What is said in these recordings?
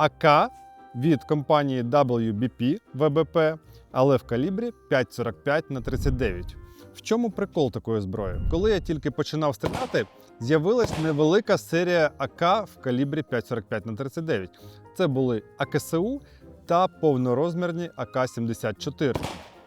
АК від компанії WBP ВБП, але в калібрі 5,45 на 39. В чому прикол такої зброї? Коли я тільки починав стріляти, з'явилась невелика серія АК в калібрі 5,45 на 39. Це були АКСУ та повнорозмірні АК-74.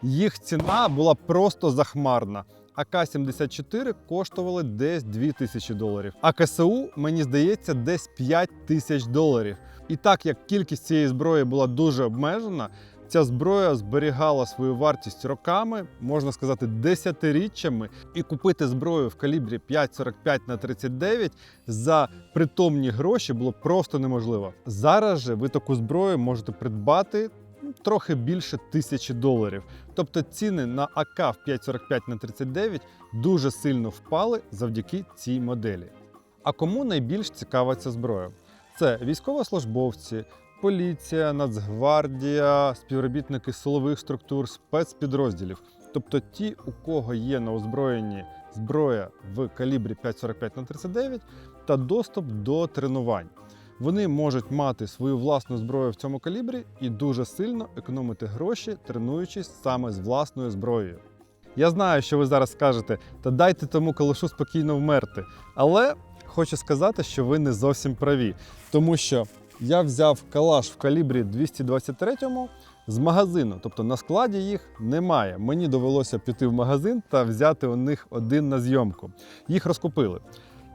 Їх ціна була просто захмарна. АК-74 коштували десь 2000 доларів. А КСУ, мені здається, десь 5 тисяч доларів. І так як кількість цієї зброї була дуже обмежена, ця зброя зберігала свою вартість роками, можна сказати, десятиріччями, і купити зброю в калібрі 5,45 на 39 за притомні гроші було просто неможливо. Зараз же ви таку зброю можете придбати ну, трохи більше тисячі доларів. Тобто ціни на АК в 5,45 на 39 дуже сильно впали завдяки цій моделі. А кому найбільш цікава ця зброя? Це військовослужбовці, поліція, Нацгвардія, співробітники силових структур, спецпідрозділів. Тобто ті, у кого є на озброєнні зброя в калібрі 5,45 на 39 та доступ до тренувань. Вони можуть мати свою власну зброю в цьому калібрі і дуже сильно економити гроші, тренуючись саме з власною зброєю. Я знаю, що ви зараз скажете, та дайте тому калашу спокійно вмерти. Але хочу сказати, що ви не зовсім праві, тому що я взяв калаш в калібрі 223 з магазину, тобто на складі їх немає. Мені довелося піти в магазин та взяти у них один на зйомку. Їх розкупили.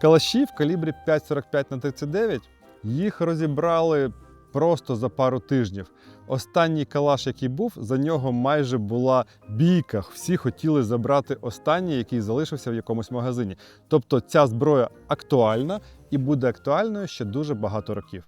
Калаші в калібрі 5,45 на 39 їх розібрали просто за пару тижнів. Останній калаш, який був, за нього майже була бійка. Всі хотіли забрати останній, який залишився в якомусь магазині. Тобто ця зброя актуальна і буде актуальною ще дуже багато років.